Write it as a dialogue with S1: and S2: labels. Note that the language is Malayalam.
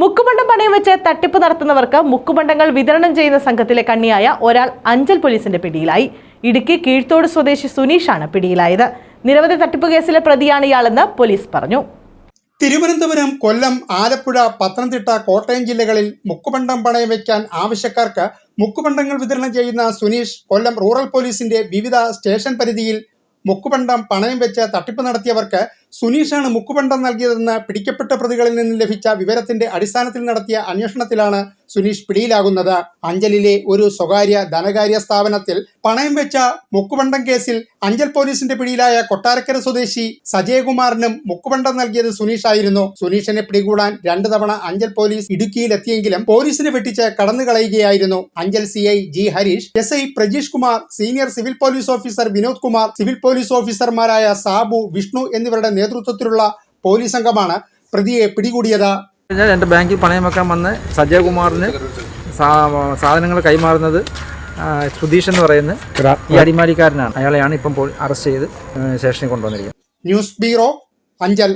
S1: മുക്കുപണ്ടം പണയം വെച്ച് തട്ടിപ്പ് നടത്തുന്നവർക്ക് മുക്കുപണ്ടങ്ങൾ വിതരണം ചെയ്യുന്ന സംഘത്തിലെ കണ്ണിയായ ഒരാൾ അഞ്ചൽ പോലീസിന്റെ പിടിയിലായി. ഇടുക്കി കീഴ്ത്തോട് സ്വദേശി സുനീഷാണ് പിടിയിലായത്. നിരവധി തട്ടിപ്പ് കേസിലെ പ്രതിയാണ് ഇയാളെന്ന് പോലീസ് പറഞ്ഞു.
S2: തിരുവനന്തപുരം കൊല്ലം ആലപ്പുഴ പത്തനംതിട്ട കോട്ടയം ജില്ലകളിൽ മുക്കുപണ്ടം പണയം വയ്ക്കാൻ ആവശ്യക്കാർക്ക് മുക്കുപണ്ടങ്ങൾ വിതരണം ചെയ്യുന്ന സുനീഷ് കൊല്ലം റൂറൽ പോലീസിന്റെ വിവിധ സ്റ്റേഷൻ പരിധിയിൽ മുക്കുപണ്ടം പണയം വെച്ച് തട്ടിപ്പ് നടത്തിയവർക്ക് സുനീഷാണ് മുക്കുപണ്ടം നൽകിയതെന്ന് പിടിക്കപ്പെട്ട പ്രതികളിൽ നിന്ന് ലഭിച്ച വിവരത്തിന്റെ അടിസ്ഥാനത്തിൽ നടത്തിയ അന്വേഷണത്തിലാണ് സുനീഷ് പിടിയിലാകുന്നത്. അഞ്ചലിലെ ഒരു സ്വകാര്യ ധനകാര്യ സ്ഥാപനത്തിൽ പണയം വെച്ച മുക്കുപണ്ടം കേസിൽ അഞ്ചൽ പോലീസിന്റെ പിടിയിലായ കൊട്ടാരക്കര സ്വദേശി സജയകുമാറിനും മുക്കുപണ്ടം നൽകിയത് സുനീഷായിരുന്നു. സുനീഷിനെ പിടികൂടാൻ രണ്ടു തവണ അഞ്ചൽ പോലീസ് ഇടുക്കിയിലെത്തിയെങ്കിലും പോലീസിനെ വെട്ടിച്ച് കടന്നു കളയുകയായിരുന്നു. Anchal C I G Harish S I Prajeesh Kumar senior civil police officer Vinod Kumar civil police ഓഫീസർമാരായ സാബു വിഷ്ണു എന്നിവരുടെ നേതൃത്വത്തിലുള്ള പോലീസ് സംഘമാണ് പ്രതിയെ പിടികൂടിയത്.
S3: ഞാൻ എന്റെ ബാങ്കിൽ പണയം വെക്കാൻ വന്ന് സജയകുമാറിന് സാധനങ്ങൾ കൈമാറുന്നത് സുധീഷ് എന്ന് പറയുന്ന ഈ അടിമാലിക്കാരനാണ്. അയാളെയാണ് ഇപ്പം അറസ്റ്റ് ചെയ്ത് സ്റ്റേഷനിൽ കൊണ്ടുവന്നിരിക്കുന്നത്.
S2: News bureau Anchal.